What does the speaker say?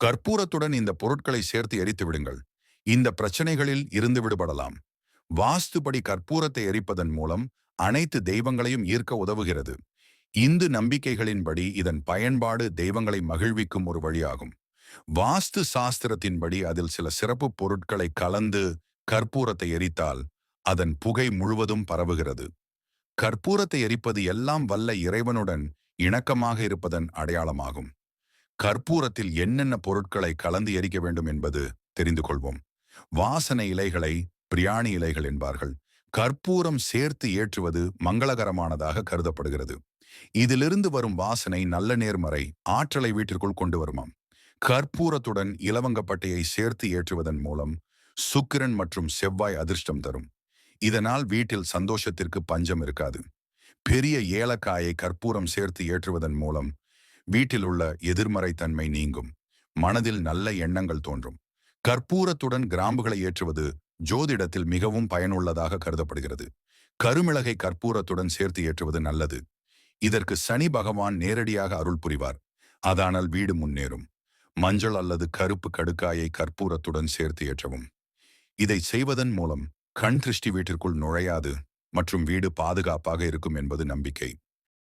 கற்பூரத்துடன் இந்த பொருட்களை சேர்த்து எரித்து விடுங்கள். இந்த பிரச்சனைகளில் இருந்து விடுபடலாம். வாஸ்துபடி கற்பூரத்தை எரிப்பதன் மூலம் அனைத்து தெய்வங்களையும் ஈர்க்க உதவுகிறது. இந்து நம்பிக்கைகளின்படி இதன் பயன்பாடு தெய்வங்களை மகிழ்விக்கும் ஒரு வழியாகும். வாஸ்து சாஸ்திரத்தின்படி அதில் சில சிறப்பு பொருட்களை கலந்து கற்பூரத்தை எரித்தால் அதன் புகை முழுவதும் பரவுகிறது. கற்பூரத்தை எரிப்பது எல்லாம் வல்ல இறைவனுடன் இணக்கமாக இருப்பதன் அடையாளமாகும். கற்பூரத்தில் என்னென்ன பொருட்களை கலந்து எரிக்க வேண்டும் என்பது தெரிந்து கொள்வோம். வாசனை இலைகளை பிரியாணி இலைகள் என்பார்கள். கற்பூரம் சேர்த்து ஏற்றுவது மங்களகரமானதாக கருதப்படுகிறது. இதிலிருந்து வரும் வாசனை நல்ல நேர்மறை ஆற்றலை வீட்டிற்குள் கொண்டு வருமாம். கற்பூரத்துடன் இலவங்கப்பட்டையை சேர்த்து ஏற்றுவதன் மூலம் சுக்கிரன் மற்றும் செவ்வாய் அதிர்ஷ்டம் தரும். இதனால் வீட்டில் சந்தோஷத்திற்கு பஞ்சம் இருக்காது. பெரிய ஏலக்காயை கற்பூரம் சேர்த்து ஏற்றுவதன் மூலம் வீட்டில் உள்ள எதிர்மறை தன்மை நீங்கும். மனதில் நல்ல எண்ணங்கள் தோன்றும். கற்பூரத்துடன் கிராம்புகளை ஏற்றுவது ஜோதிடத்தில் மிகவும் பயனுள்ளதாக கருதப்படுகிறது. கருமிளகை கற்பூரத்துடன் சேர்த்து ஏற்றுவது நல்லது. இதற்கு சனி பகவான் நேரடியாக அருள் புரிவார். அதானால் வீடு முன்னேறும். மஞ்சள் அல்லது கருப்பு கடுக்காயை கற்பூரத்துடன் சேர்த்து ஏற்றவும். இதை செய்வதன் மூலம் கண் திருஷ்டி வீட்டிற்குள் நுழையாது மற்றும் வீடு பாதுகாப்பாக இருக்கும் என்பது நம்பிக்கை.